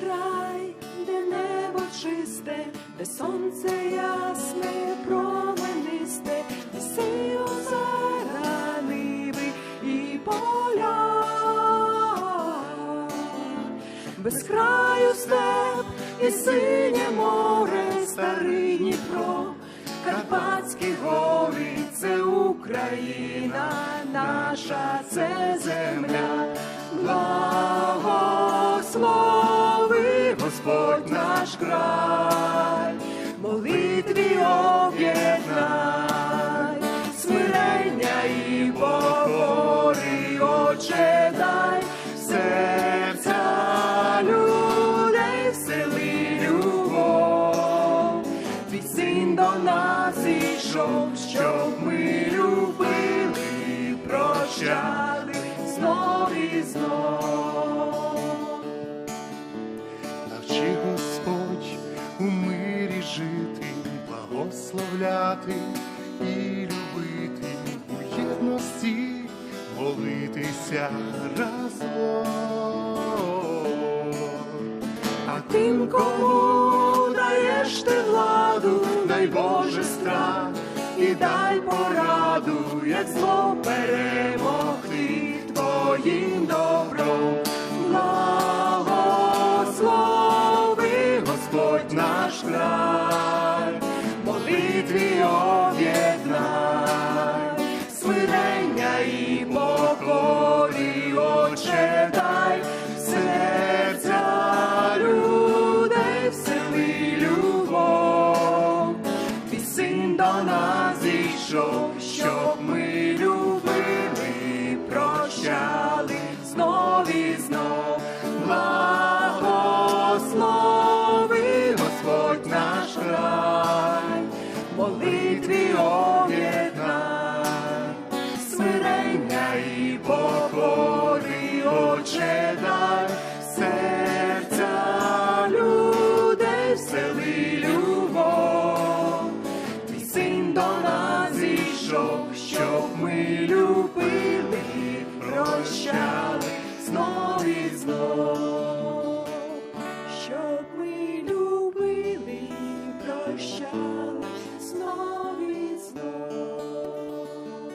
край, де небо чисте, де сонце ясне, променисте, де сі озера, ниви і поля. Без краю степ і синє море, старий Дніпро, Карпатські гори, це Україна, наша це земля, благослови наш край, молитві об'єднай, смирення і покори, Отче, дай серця людей всели любов. Твій син до нас ішов, щоб ми любили, прощали знов і знов. Благословляти і любити у єдності, молитися разом. А тим, кому даєш ти владу, дай Боже страх і дай пораду, як зло перемогти твоїм добром. Благослови Господь наш край, молитві об'єднай, смирення і покорі, Отче, дай серця людей всели любов. Твій син до нас зійшов, щоб ми щоб ми любили, прощали знов і знов.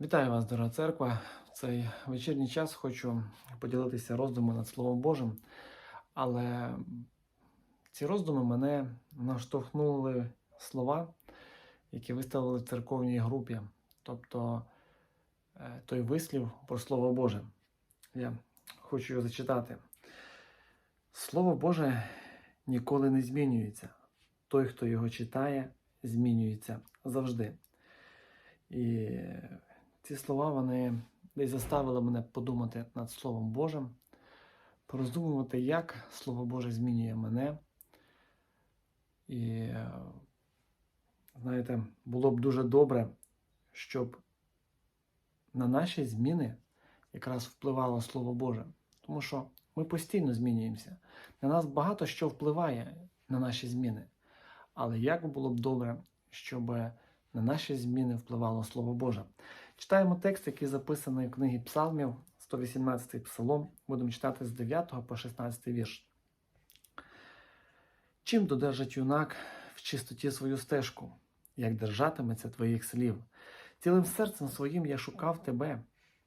Вітаю вас, дорога церква. В цей вечірній час хочу поділитися роздумами над Словом Божим, але ці роздуми мене наштовхнули слова, які виставили в церковній групі, тобто е, той вислів про Слово Боже. Я хочу його зачитати. Слово Боже ніколи не змінюється. Той, хто його читає, змінюється завжди. І ці слова вони десь заставили мене подумати над Словом Божим, пороздумувати, як Слово Боже змінює мене. І, знаєте, було б дуже добре, щоб на наші зміни якраз впливало Слово Боже. Тому що ми постійно змінюємося. На нас багато що впливає на наші зміни. Але як було б добре, щоб на наші зміни впливало Слово Боже. Читаємо текст, який записаний в книгі Псалмів, 118 псалом. Будемо читати з 9 по 16 вірш. Чим додержить юнак в чистоті свою стежку, як держатиметься твоїх слів? Цілим серцем своїм я шукав тебе.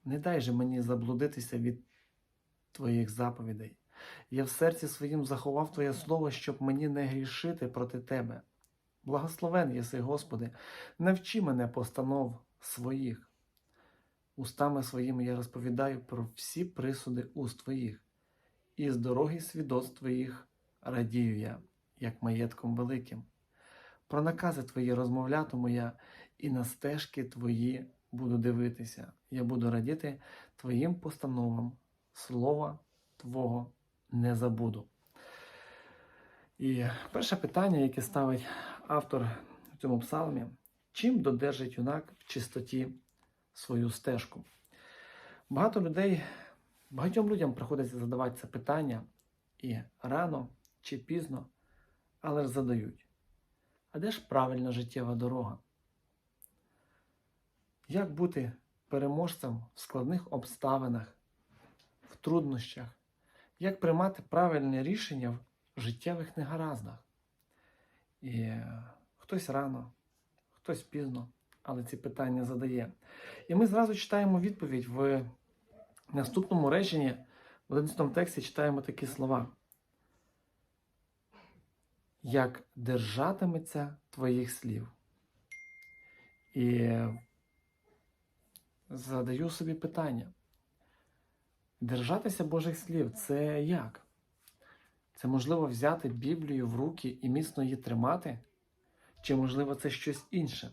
Не дай же мені заблудитися від твоїх заповідей. Я в серці своїм заховав Твоє слово, щоб мені не грішити проти тебе. Благословен єси, Господи, навчи мене постанов своїх. Устами своїми я розповідаю про всі присуди уст Твоїх, і з дороги свідоцтв Твоїх радію я, як маєтком великим. Про накази Твої розмовлятиму я, і на стежки Твої буду дивитися. Я буду радіти Твоїм постановам, слова Твого не забуду. І перше питання, яке ставить автор в цьому псалмі, чим додержить юнак в чистоті свою стежку? Багато людей, багатьом людям приходиться задавати це питання і рано чи пізно, але ж задають. А де ж правильна життєва дорога? Як бути переможцем в складних обставинах, в труднощах, як приймати правильне рішення в життєвих негараздах. І е, хтось рано, хтось пізно, але ці питання задає. І ми зразу читаємо відповідь в наступному реченні, в 11 тексті читаємо такі слова. Як держатиметься твоїх слів. І задаю собі питання. Держатися Божих слів це як? Це можливо взяти Біблію в руки і міцно її тримати? Чи можливо це щось інше?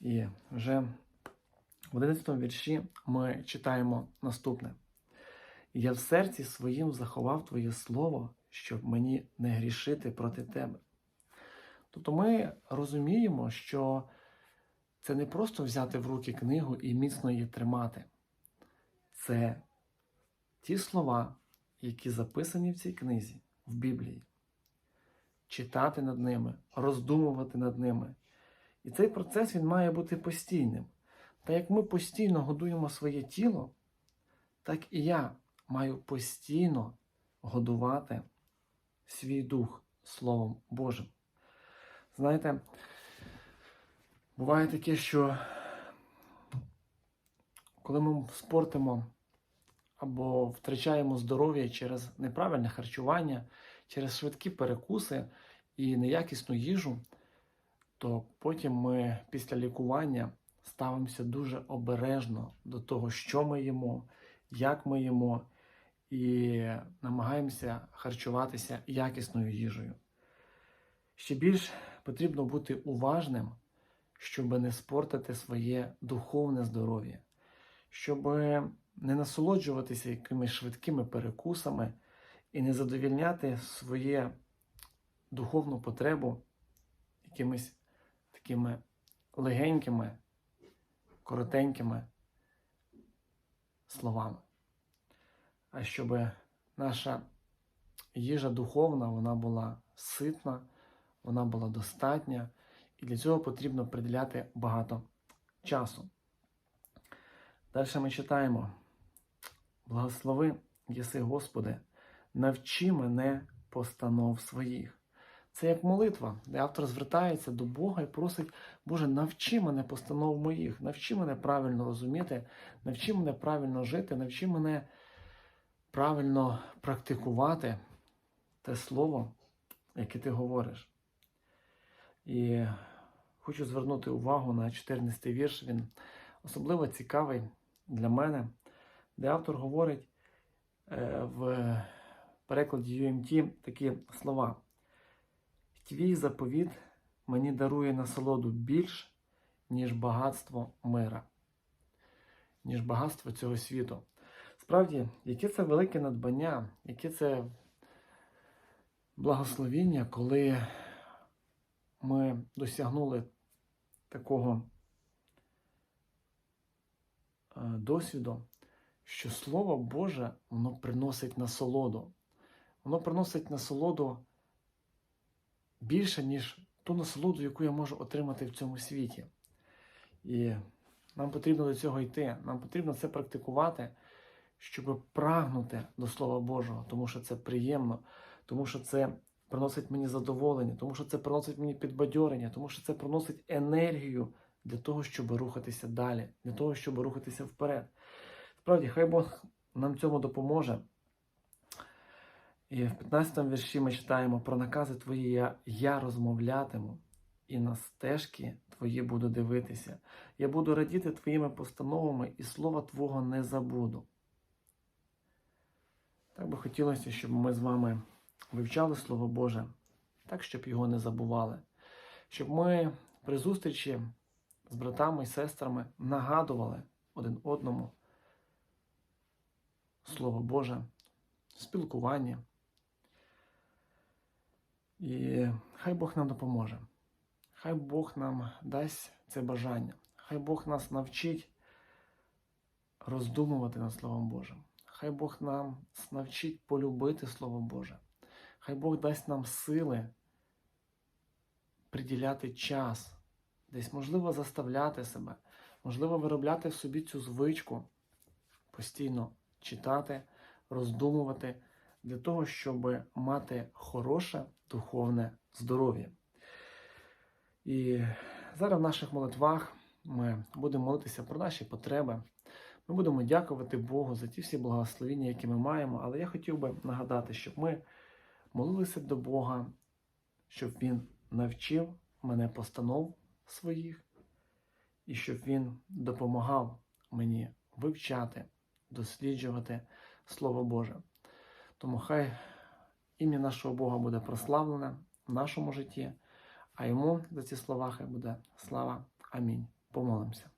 І вже в 11 вірші ми читаємо наступне: Я в серці своїм заховав Твоє Слово, щоб мені не грішити проти Тебе. Тобто ми розуміємо, що це не просто взяти в руки книгу і міцно її тримати. Це ті слова, які записані в цій книзі, в Біблії. Читати над ними, роздумувати над ними. І цей процес він має бути постійним. Та як ми постійно годуємо своє тіло, так і я маю постійно годувати свій дух Словом Божим. Знаєте, буває таке, що коли ми спортимо або втрачаємо здоров'я через неправильне харчування, через швидкі перекуси і неякісну їжу, то потім ми після лікування ставимося дуже обережно до того, що ми їмо, як ми їмо, і намагаємося харчуватися якісною їжею. Ще більш потрібно бути уважним, щоб не спортити своє духовне здоров'я, щоб не насолоджуватися якимись швидкими перекусами і не задовільняти своє духовну потребу якимись такими легенькими, коротенькими словами. А щоб наша їжа духовна вона була ситна, вона була достатня, і для цього потрібно приділяти багато часу. Далі ми читаємо: Благослови, єси, Господи, навчи мене постанов своїх. Це як молитва, де автор звертається до Бога і просить, Боже, навчи мене постанов моїх, навчи мене правильно розуміти, навчи мене правильно жити, навчи мене правильно практикувати те слово, яке ти говориш. І хочу звернути увагу на 14 вірш. Він особливо цікавий для мене, де автор говорить е, в перекладі UMT такі слова. Твій заповіт мені дарує насолоду більш, ніж багатство мира, ніж багатство цього світу. Справді, яке це велике надбання, яке це благословіння, коли ми досягнули такого е, досвіду, що Слово Боже воно приносить насолоду. Воно приносить насолоду більше, ніж ту насолоду, яку я можу отримати в цьому світі. І нам потрібно до цього йти. Нам потрібно це практикувати, щоб прагнути до Слова Божого, тому що це приємно, тому що це приносить мені задоволення, тому що це приносить мені підбадьорення, тому що це приносить енергію для того, щоб рухатися далі, для того, щоб рухатися вперед. Справді, хай Бог нам цьому допоможе. І в 15 вірші ми читаємо про накази твої я, я розмовлятиму, і на стежки твої буду дивитися. Я буду радіти твоїми постановами, і слова Твого не забуду. Так би хотілося, щоб ми з вами вивчали Слово Боже, так, щоб його не забували. Щоб ми при зустрічі з братами і сестрами нагадували один одному Слово Боже, спілкування. І хай Бог нам допоможе. Хай Бог нам дасть це бажання. Хай Бог нас навчить роздумувати над Словом Божим. Хай Бог нам навчить полюбити Слово Боже. Хай Бог дасть нам сили приділяти час, десь можливо заставляти себе, можливо, виробляти в собі цю звичку, постійно читати, роздумувати для того, щоб мати хороше духовне здоров'я. І зараз в наших молитвах ми будемо молитися про наші потреби. Ми будемо дякувати Богу за ті всі благословіння, які ми маємо. Але я хотів би нагадати, щоб ми молилися до Бога, щоб Він навчив мене постанов своїх, і щоб Він допомагав мені вивчати, досліджувати Слово Боже. Тому хай ім'я нашого Бога буде прославлене в нашому житті, а йому за ці слова хай буде слава. Амінь. Помолимося.